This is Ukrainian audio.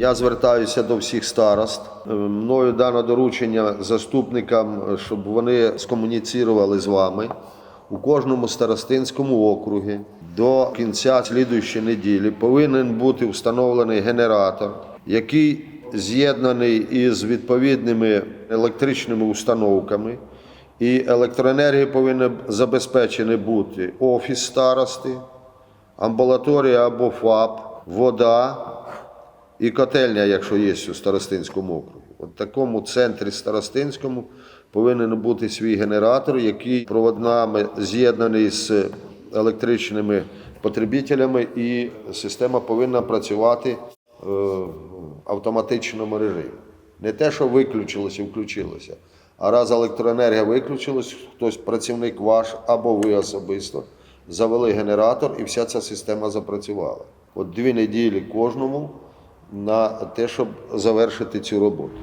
Я звертаюся до всіх старост. Е, Мною дано доручення заступникам, е, щоб вони скомуніцірували з вами у кожному старостинському округі. До кінця слідуючої неділі повинен бути встановлений генератор, який з'єднаний із відповідними електричними установками. І електроенергія повинна забезпечена бути офіс старости, амбулаторія або ФАП, вода і котельня, якщо є у Старостинському округі. От такому центрі Старостинському повинен бути свій генератор, який проводнами з'єднаний з електричними потребителями, і система повинна працювати е, в автоматичному режимі. Не те, що виключилося і включилося. А раз електроенергія виключилась, хтось працівник ваш або ви особисто завели генератор і вся ця система запрацювала. От дві неділі кожному на те, щоб завершити цю роботу.